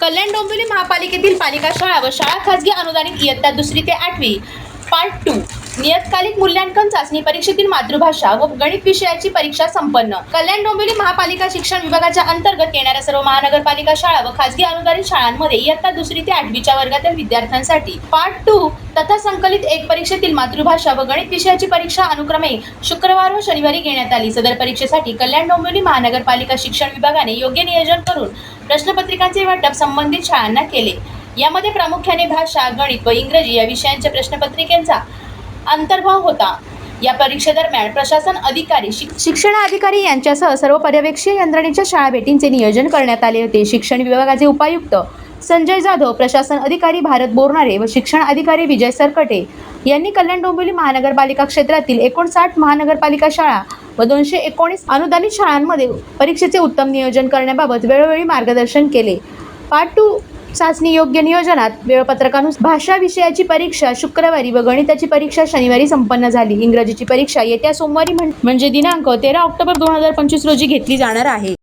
कल्याण डोंबिवली महापालिकेतील पालिका शाळा व शाळा खाजगी अनुदानित इयत्ता दुसरी ते आठवी. पार्ट टू नियतकालिक मूल्यांकन चाचणी परीक्षेतील मातृभाषा व गणित विषयाची परीक्षा संपन्न. कल्याण डोंबिवली महापालिका शिक्षण विभागाच्या अंतर्गत येणाऱ्या सर्व महानगरपालिका शाळा व खाजगी अनुदानित शाळांमध्ये इयत्ता दुसरी ते आठवीच्या वर्गातील विद्यार्थ्यांसाठी. पार्ट टू तथा संकलित एक परीक्षेतील मातृभाषा व गणित विषयाची परीक्षा अनुक्रमे शुक्रवार व शनिवारी घेण्यात आली. सदर परीक्षेसाठी कल्याण डोंबिवली महानगरपालिका शिक्षण विभागाने योग्य नियोजन करून प्रश्नपत्रिकांचे वाटप संबंधित शाळांना केले. यामध्ये प्रामुख्याने भाषा गणित व इंग्रजी या विषयांच्या प्रश्नपत्रिकेचा अंतर्भाव होता. या परीक्षेदरम्यान प्रशासन अधिकारी शिक- शिक्षण अधिकारी यांच्यासह सर्व पर्यवेक्षीय यंत्रणेच्या शाळा भेटींचे नियोजन करण्यात आले होते. शिक्षण विभागाचे उपायुक्त संजय जाधव प्रशासन अधिकारी भारत बोरणारे व शिक्षण अधिकारी विजय सरकटे यांनी कल्याण डोंबिवली महानगरपालिका क्षेत्रातील एकोणसाठ महानगरपालिका शाळा व दोनशे एकोणीस अनुदानित शाळांमध्ये परीक्षेचे उत्तम नियोजन करण्याबाबत वेळोवेळी मार्गदर्शन केले. पार्ट टू चाचणी योग्य नियोजनात वेळपत्रकानुसार भाषा विषयाची परीक्षा शुक्रवारी व गणिताची परीक्षा शनिवारी संपन्न झाली. इंग्रजीची परीक्षा येत्या सोमवारी म्हण- म्हणजे दिनांक तेरा ऑक्टोबर दोन हजार पंचवीस रोजी घेतली जाणार आहे.